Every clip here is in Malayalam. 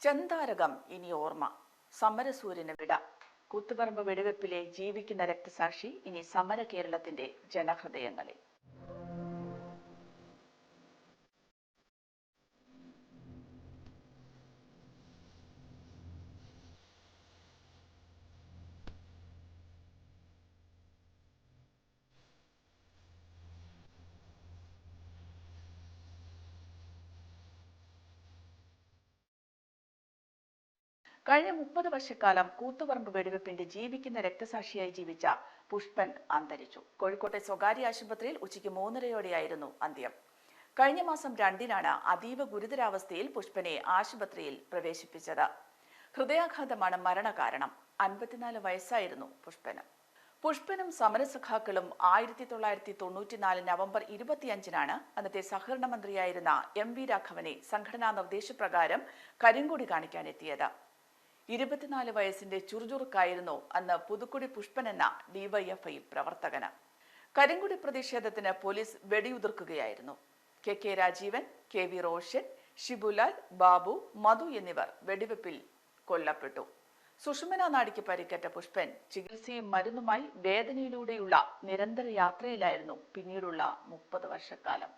ചെന്താരകം ഇനി ഓർമ്മ. സമരസൂര്യന് വിട. കൂത്തുപറമ്പ് വെടിവെപ്പിലെ ജീവിക്കുന്ന രക്തസാക്ഷി ഇനി സമര കേരളത്തിന്റെ ജനഹൃദയങ്ങളിൽ. കഴിഞ്ഞ മുപ്പത് വർഷക്കാലം കൂത്തുപറമ്പ് വെടിവെപ്പിന്റെ ജീവിക്കുന്ന രക്തസാക്ഷിയായി ജീവിച്ച പുഷ്പൻ അന്തരിച്ചു. കോഴിക്കോട്ടെ സ്വകാര്യ ആശുപത്രിയിൽ ഉച്ചയ്ക്ക് മൂന്നരയോടെയായിരുന്നു അന്ത്യം. കഴിഞ്ഞ മാസം രണ്ടിനാണ് അതീവ ഗുരുതരാവസ്ഥയിൽ പുഷ്പനെ ആശുപത്രിയിൽ പ്രവേശിപ്പിച്ചത്. ഹൃദയാഘാതമാണ് മരണകാരണം. അൻപത്തിനാല് വയസ്സായിരുന്നു പുഷ്പന്. പുഷ്പനും സമരസഖാക്കളും ആയിരത്തി തൊള്ളായിരത്തി തൊണ്ണൂറ്റിനാല് നവംബർ ഇരുപത്തിയഞ്ചിനാണ് അന്നത്തെ സഹകരണ മന്ത്രിയായിരുന്ന എം വി രാഘവനെ സംഘടനാ നിർദ്ദേശപ്രകാരം കരിങ്കൊടി കാണിക്കാനെത്തിയത്. ഇരുപത്തിനാല് വയസ്സിന്റെ ചുറുചുറുക്കായിരുന്നു അന്ന് പുതുക്കുടി പുഷ്പൻ എന്ന ഡിവൈഎഫ്ഐ പ്രവർത്തകന്. കരിങ്കുടി പ്രതിഷേധത്തിന് പോലീസ് വെടിയുതിർക്കുകയായിരുന്നു. K K Rajeevan K V Roshan Shibulal Babu Madhu എന്നിവർ വെടിവെപ്പിൽ കൊല്ലപ്പെട്ടു. സുഷമന നാടിക്ക് പരിക്കേറ്റ പുഷ്പൻ ചികിത്സയും മരുന്നുമായി വേദനയിലൂടെയുള്ള നിരന്തര യാത്രയിലായിരുന്നു പിന്നീടുള്ള മുപ്പത് വർഷക്കാലം.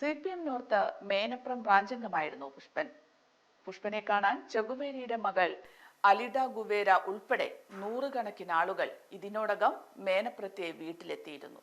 C P M north Menaprem ബ്രാഞ്ചംഗമായിരുന്നു Pushpan. പുഷ്പനെ കാണാൻ ചെഗുവേരിയുടെ മകൾ അലിഡ ഗുവേര ഉൾപ്പെടെ നൂറുകണക്കിന് ആളുകൾ ഇതിനോടകം മേനപ്രത്തെ വീട്ടിലെത്തിയിരുന്നു.